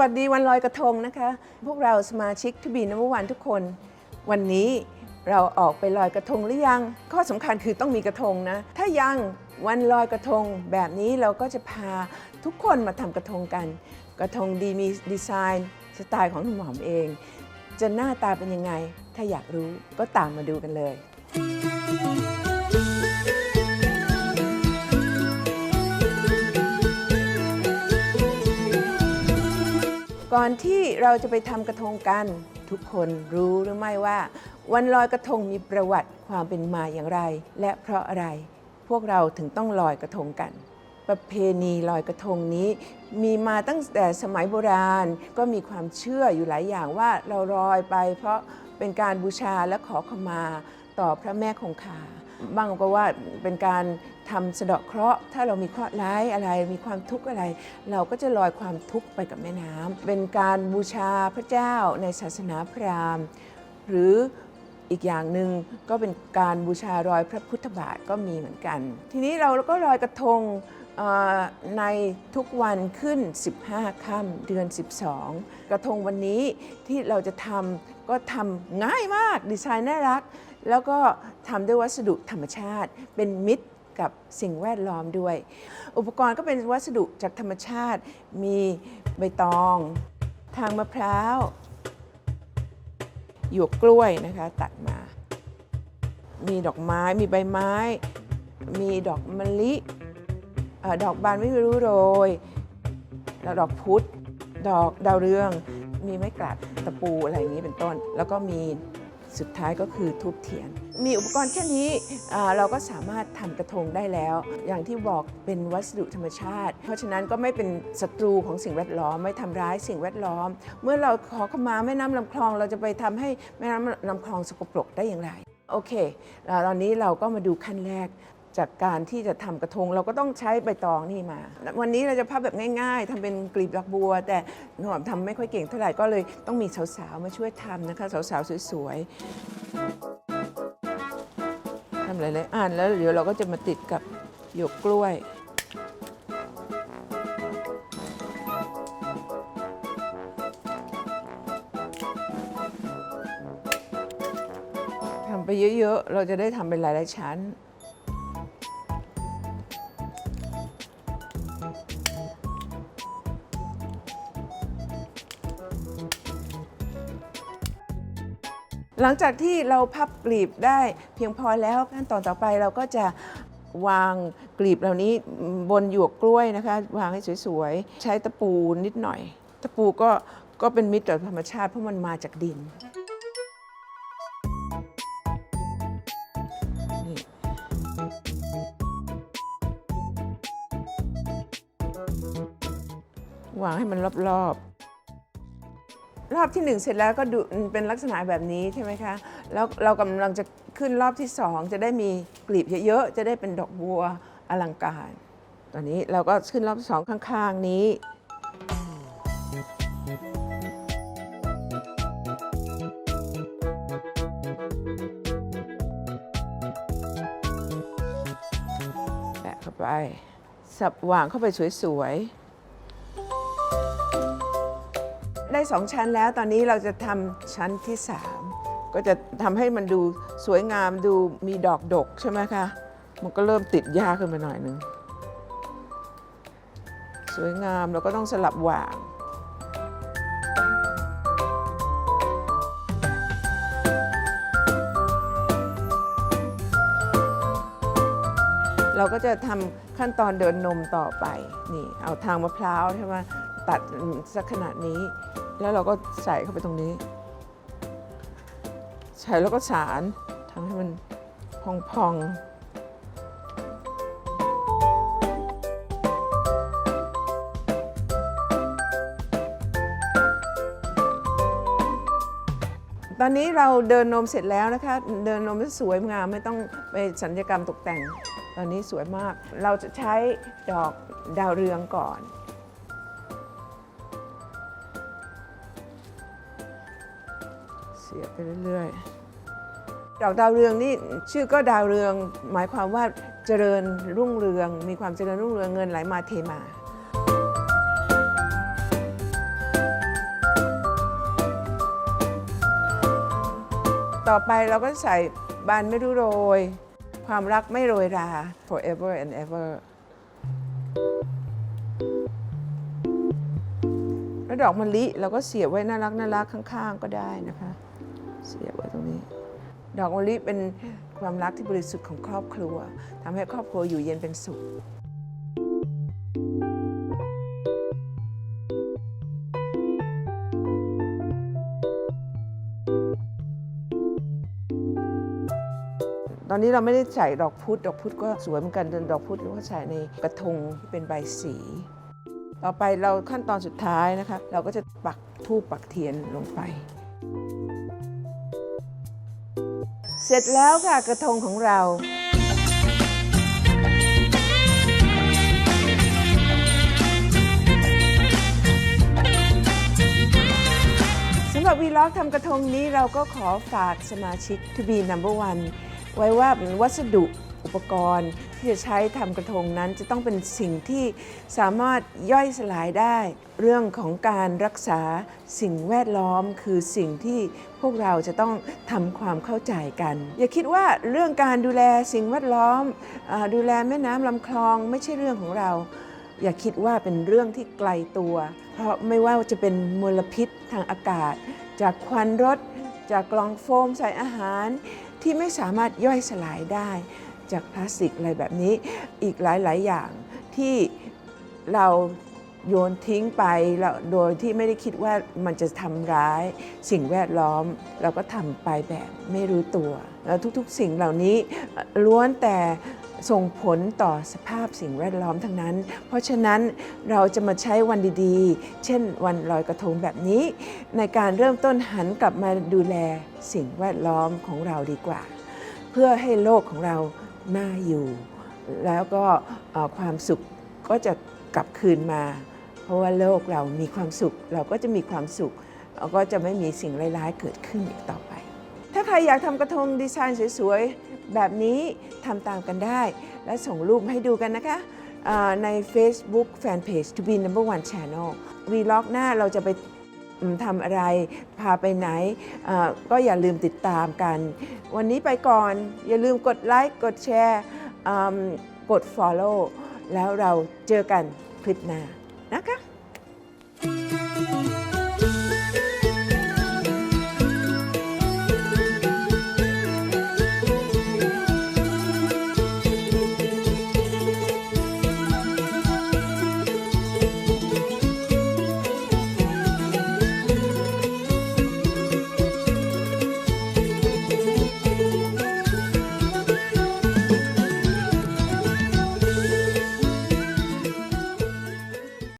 วัสดีวันลอยกระทงนะคะ พวกเราสมาชิกทบีนววันทุกคน วันนี้เราออกไปลอยกระทงหรือยัง ข้อสำคัญคือต้องมีกระทงนะ ถ้ายังวันลอยกระทงแบบนี้เราก็จะพาทุกคนมาทำกระทงกัน กระทงดีมีดีไซน์สไตล์ของคุณหอมเอง จะหน้าตาเป็นยังไง ถ้าอยากรู้ก็ตามมาดูกันเลย ก่อนที่เราจะไปทำกระทงกัน ทุกคนรู้หรือไม่ว่า วันลอยกระทงมีประวัติความเป็นมาอย่างไร และเพราะอะไร พวกเราถึงต้องลอยกระทงกัน ประเพณีลอยกระทงนี้ มีมาตั้งแต่สมัยโบราณก็มีความเชื่ออยู่หลายอย่างว่าเราลอยไป เพราะเป็นการบูชาและขอขมาต่อพระแม่คงคา บางก็ว่าเป็นการทำสะเดาะเคราะห์ถ้าเรามีเคราะห์ร้ายอะไรมีความทุกข์อะไร เราก็จะลอยความทุกข์ไปกับแม่น้ำเป็นการบูชาพระเจ้าในศาสนาพราหมณ์ หรืออีกอย่างหนึ่งก็เป็นการบูชารอยพระพุทธบาทก็มีเหมือนกัน ทีนี้เราก็ลอยกระทงในทุกวันขึ้น 15 ค่ำเดือน 12 กระทงวันนี้ที่เราจะทำก็ทำง่ายมากดีไซน์น่ารัก แล้วก็ทำด้วยวัสดุธรรมชาติ เป็นมิตรกับสิ่งแวดล้อมด้วย อุปกรณ์ก็เป็นวัสดุจากธรรมชาติ มีใบตอง ทางมะพร้าวหยวกกล้วยนะคะตัดมา มีดอกไม้มีใบไม้ มีดอกมะลิอดอกบานไม่รู้โรยแล้วดอกพุธดอกดาวเรือง มีไม้กลัดตะปูอะไรอย่างนี้เป็นต้น แล้วก็มี สุดท้ายก็คือทูบเทียน มีอุปกรณ์แค่นี้เราก็สามารถทำกระทงได้แล้ว อย่างที่บอกเป็นวัสดุธรรมชาติ เพราะฉะนั้นก็ไม่เป็นศัตรูของสิ่งแวดล้อมไม่ทำร้ายสิ่งแวดล้อม เมื่อเราขอขมาแม่น้ำลำคลอง เราจะไปทำให้แม่น้ำลำคลองสกปรกได้อย่างไรโอเค ตอนนี้เราก็มาดูขั้นแรก จากการที่จะทำกระทงเราก็ต้องใช้ใบตองนี่มา วันนี้เราจะพับแบบง่ายๆทำเป็นกลีบดอกบัว แต่หอมทำไม่ค่อยเก่งเท่าไหร่ก็เลยต้องมีสาวๆมาช่วยทำนะคะ สาวๆสวยๆทำหลายๆอันแล้วเดี๋ยวเราก็จะมาติดกับหยวกกล้วยทำไปเยอะๆ เราจะได้ทำเป็นหลายๆชั้น หลังจากที่เราพับกลีบได้เพียงพอแล้วขั้นตอนต่อไปเราก็จะวางกลีบเหล่านี้บนหยวกกล้วยนะคะ วางให้สวยๆ ใช้ตะปูนิดหน่อย ตะปูก็ก็เป็นมิตรต่อธรรมชาติเพราะมันมาจากดินวางให้มันรอบๆ รอบที่หนึ่งเสร็จแล้วก็ดูเป็นลักษณะแบบนี้ใช่ไหมคะ แล้วเรากำลังจะขึ้นรอบที่สองจะได้มีกลีบเยอะๆ จะได้เป็นดอกบัวอลังการ ตอนนี้เราก็ขึ้นรอบที่สองข้างๆนี้แปะเข้าไป สับวางเข้าไปสวยๆ ได้สองชั้นแล้ว ตอนนี้เราจะทำชั้นที่สามก็จะทำให้มันดูสวยงามดูมีดอกดกใช่ไหมคะมันก็เริ่มติดยาขึ้นมาหน่อยนึงสวยงามเราก็ต้องสลับหวางเราก็จะทำขั้นตอนเดินนมต่อไป นี่ เอาทางมะพร้าวใช่ไหมตัดสักขนาดนี้ แล้วเราก็ใส่เข้าไปตรงนี้ ใส่แล้วก็สารทำให้มันพองๆตอนนี้เราเดินนมเสร็จแล้วนะคะ เดินนมสวยงามไม่ต้องไปสัญญกรรมตกแต่ง ตอนนี้สวยมาก เราจะใช้ดอกดาวเรืองก่อนียดไปเรื่อยๆ ดอกดาวเรืองนี่ชื่อก็ดาวเรืองหมายความว่าเจริญรุ่งเรือง มีความเจริญรุ่งเรืองเงินไหลมาเทมาต่อไปเราก็ใส่บานไม่รู้โรย ความรักไม่โรยรา forever and ever แล้วดอกมะลิเราก็เสียบไว้น่ารักน่ารักข้างๆก็ได้นะคะ เสียบไว้ตรงนี้ ดอกมะลิเป็นความรักที่บริสุทธิ์ของครอบครัวทำให้ครอบครัวอยู่เย็นเป็นสุขตอนนี้เราไม่ได้ใส่ดอกพุธดอกพุธก็สวยเหมือนกันดอกพุธเราก็ใส่ในกระทงที่เป็นใบสี ต่อไปเราขั้นตอนสุดท้ายนะคะ เราก็จะปักทูปปักเทียนลงไป เสร็จแล้วค่ะกระทงของเรา สำหรับวีล็อกทำกระทงนี้เราก็ขอฝากสมาชิก to be number one ไว้ว่าวัสดุ อุปกรณ์ ที่จะใช้ทำกระทงนั้นจะต้องเป็นสิ่งที่สามารถย่อยสลายได้ เรื่องของการรักษาสิ่งแวดล้อม คือสิ่งที่พวกเราจะต้องทำความเข้าใจกัน อย่าคิดว่าเรื่องการดูแลสิ่งแวดล้อม ดูแลแม่น้ำลำคลองไม่ใช่เรื่องของเรา อย่าคิดว่าเป็นเรื่องที่ไกลตัว เพราะไม่ว่าจะเป็นมลพิษทางอากาศ จากควันรถจากกล่องโฟมใส่อาหารที่ไม่สามารถย่อยสลายได้ จากพลาสติกอะไรแบบนี้ อีกหลาย ๆ อย่างที่เราโยนทิ้งไปแล้วโดยที่ไม่ได้คิดว่ามันจะทำร้ายสิ่งแวดล้อม เราก็ทำไปแบบไม่รู้ตัวแล้วทุกๆ สิ่งเหล่านี้ล้วนแต่ส่งผลต่อสภาพสิ่งแวดล้อมทั้งนั้น เพราะฉะนั้นเราจะมาใช้วันดีๆ เช่นวันลอยกระทงแบบนี้ ในการเริ่มต้นหันกลับมาดูแลสิ่งแวดล้อมของเราดีกว่า เพื่อให้โลกของเรา น่าอยู่ แล้วก็ความสุขก็จะกลับคืนมา เพราะว่าโลกเรามีความสุข เราก็จะมีความสุขเราก็จะไม่มีสิ่งร้ายๆเกิดขึ้นอีกต่อไป ถ้าใครอยากทำกระทงดีไซน์สวยๆ แบบนี้ทำตามกันได้ และส่งรูปมาให้ดูกันนะคะใน Facebook Fanpage to be number one channel วีล็อกหน้าเราจะไป ทำอะไรพาไปไหน ก็อย่าลืมติดตามกัน วันนี้ไปก่อน อย่าลืมกดไลค์กดแชร์กด Follow แล้วเราเจอกันคลิปหน้า